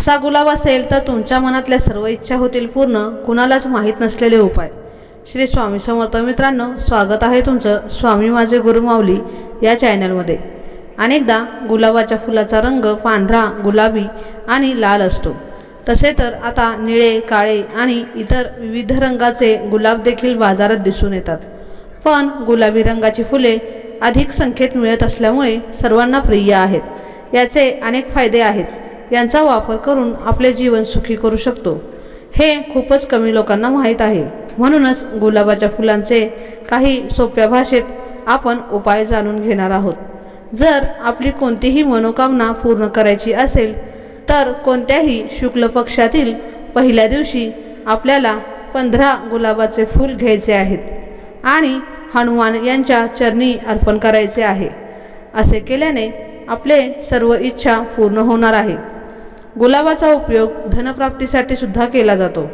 असा गुलाब असेल तर तुमच्या मनातल्या सर्व इच्छा होतील पूर्ण. कुणालाच माहीत नसलेले उपाय. श्री स्वामी समर्थ मित्रांनो स्वागत आहे तुमचं स्वामी माझे गुरुमाऊली या चॅनलमध्ये. अनेकदा गुलाबाच्या फुलाचा रंग पांढरा गुलाबी आणि लाल असतो. तसे तर आता निळे काळे आणि इतर विविध रंगाचे गुलाब देखील बाजारात दिसून येतात. पण गुलाबी रंगाची फुले अधिक संख्येत मिळत असल्यामुळे सर्वांना प्रिय आहेत. याचे अनेक फायदे आहेत. यांचा वापर करून आपले जीवन सुखी करू शकतो. हे खूपच कमी लोकांना माहीत आहे. म्हणूनच गुलाबाच्या फुलांचे काही सोप्या भाषेत आपण उपाय जाणून घेणार आहोत. जर आपली कोणतीही मनोकामना पूर्ण करायची असेल तर कोणत्याही शुक्ल पक्षातील पहिल्या दिवशी आपल्याला पंधरा गुलाबाचे फूल घ्यायचे आहेत आणि हनुमान यांच्या चरणी अर्पण करायचे आहे. असे केल्याने आपले सर्व इच्छा पूर्ण होणार आहे. गुलाबाचा उपयोग धनप्राप्तीसाठी सुद्धा केला जातो.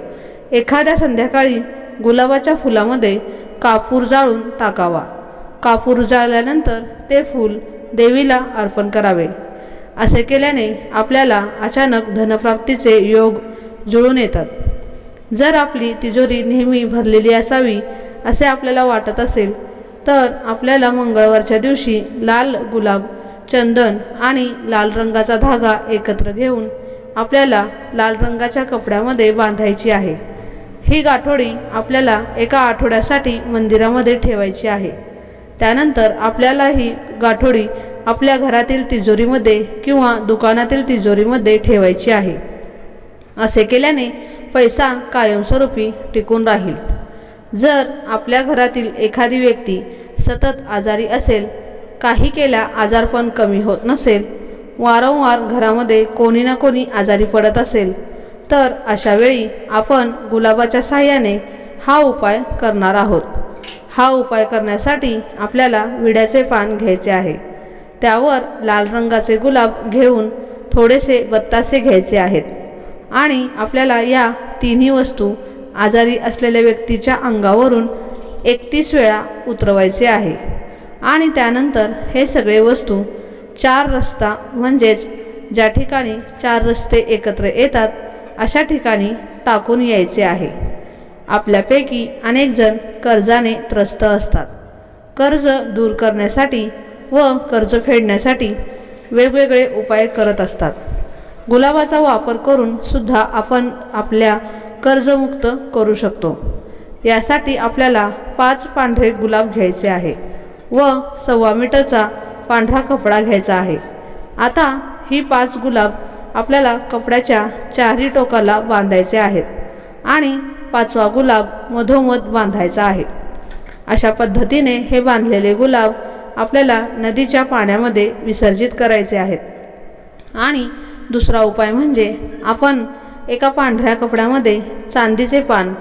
एखाद्या संध्याकाळी गुलाबाच्या फुलामध्ये कापूर जाळून टाकावा. कापूर जाळल्यानंतर ते फूल देवीला अर्पण करावे. असे केल्याने आपल्याला अचानक धनप्राप्तीचे योग जुळून येतात. जर आपली तिजोरी नेहमी भरलेली असावी असे आपल्याला वाटत असेल तर आपल्याला मंगळवारच्या दिवशी लाल गुलाब चंदन आणि लाल रंगाचा धागा एकत्र घेऊन आपल्याला लाल रंगाच्या कपड्यामध्ये बांधायची आहे. ही गाठोडी आपल्याला एका आठवड्यासाठी मंदिरामध्ये ठेवायची आहे. त्यानंतर आपल्याला ही गाठोडी आपल्या घरातील तिजोरीमध्ये किंवा दुकानातील तिजोरीमध्ये ठेवायची आहे. असे केल्याने पैसा कायमस्वरूपी टिकून राहील. जर आपल्या घरातील एखादी व्यक्ती सतत आजारी असेल काही केल्या आजारपण कमी होत नसेल वारंवार घरामध्ये कोणी ना कोणी आजारी पडत असेल तर अशा वेळी आपण गुलाबाच्या साह्याने हा उपाय करणार आहोत. हा उपाय करण्यासाठी आपल्याला विड्याचे पान घ्यायचे आहे. त्यावर लाल रंगाचे गुलाब घेऊन थोडेसे बत्तासे घ्यायचे आहेत. आणि आपल्याला या तिन्ही वस्तू आजारी असलेल्या व्यक्तीच्या अंगावरून एकतीस वेळा उतरवायचे आहे. आणि त्यानंतर हे सगळे वस्तू चार रस्ता म्हणजेच ज्या ठिकाणी चार रस्ते एकत्र येतात अशा ठिकाणी टाकून यायचे आहे. आपल्यापैकी अनेकजण कर्जाने त्रस्त असतात. कर्ज दूर करण्यासाठी व कर्ज फेडण्यासाठी वेगवेगळे उपाय करत असतात. गुलाबाचा वापर करून सुद्धा आपण आपल्या कर्जमुक्त करू शकतो. यासाठी आपल्याला पाच पांढरे गुलाब घ्यायचे आहे व सव्वा मीटरचा पांढरा कपडा घ्यायचा आहे. आता ही पाच गुलाब आपल्याला कपड्याच्या चारही टोकाला बांधायचे आहेत आणि पाचवा गुलाब मधोमध बांधायचा आहे. अशा पद्धतीने हे बांधलेले गुलाब आपल्याला नदीच्या पाण्यामध्ये विसर्जित करायचे आहेत. आणि दुसरा उपाय म्हणजे आपण एका पांढऱ्या कपड्यामध्ये चांदीचे पान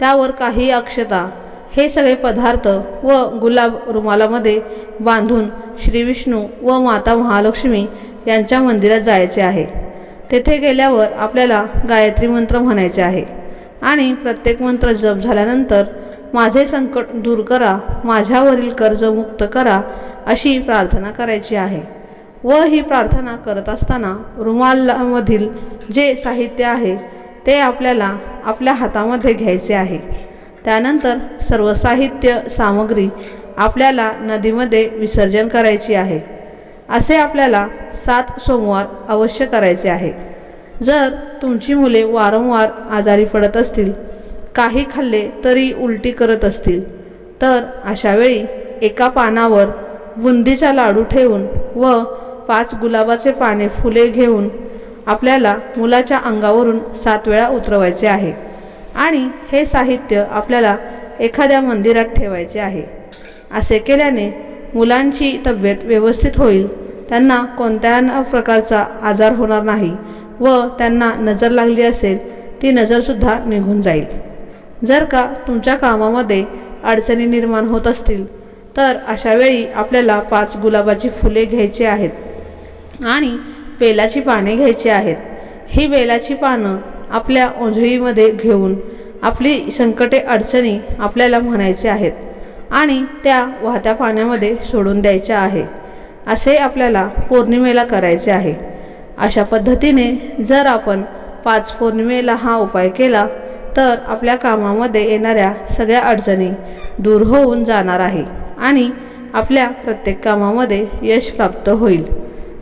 त्यावर काही अक्षता हे सगळे पदार्थ व गुलाब रुमालामध्ये बांधून श्री विष्णू व माता महालक्ष्मी यांच्या मंदिरात जायचे आहे. तेथे गेल्यावर आपल्याला गायत्री मंत्र म्हणायचे आहे. आणि प्रत्येक मंत्र जप झाल्यानंतर माझे संकट दूर करा माझ्यावरील कर्ज मुक्त करा अशी प्रार्थना करायची आहे. व ही प्रार्थना करत असताना रुमालामधील जे साहित्य आहे ते आपल्याला आपल्या हातामध्ये घ्यायचे आहे. त्यानंतर सर्व साहित्य सामग्री आपल्याला नदीमध्ये विसर्जन करायची आहे. असे आपल्याला सात सोमवार अवश्य करायचे आहे. जर तुमची मुले वारंवार आजारी पडत असतील काही खाल्ले तरी उलटी करत असतील तर अशावेळी एका पानावर बुंदीचा लाडू ठेवून व पाच गुलाबाचे पाने फुले घेऊन आपल्याला मुलाच्या अंगावरून सात वेळा उतरवायचे आहे. आणि हे साहित्य आपल्याला एखाद्या मंदिरात ठेवायचे आहे. असे केल्याने मुलांची तब्येत व्यवस्थित होईल त्यांना कोणत्या प्रकारचा आजार होणार नाही व त्यांना नजर लागली असेल ती नजरसुद्धा निघून जाईल. जर का तुमच्या कामामध्ये अडचणी निर्माण होत असतील तर अशावेळी आपल्याला पाच गुलाबाची फुले घ्यायची आहेत आणि बेलाची पाने घ्यायची आहेत. ही बेलाची पानं आपल्या ओंजळीमध्ये घेऊन आपली संकटे अडचणी आपल्याला म्हणायचे आहेत आणि त्या वाहत्या पाण्यामध्ये सोडून द्यायच्या आहे असे आपल्याला पौर्णिमेला करायचे आहे. अशा पद्धतीने जर आपण पाच पौर्णिमेला हा उपाय केला तर आपल्या कामामध्ये येणाऱ्या सगळ्या अडचणी दूर होऊन जाणार आहे आणि आपल्या प्रत्येक कामामध्ये यश प्राप्त होईल.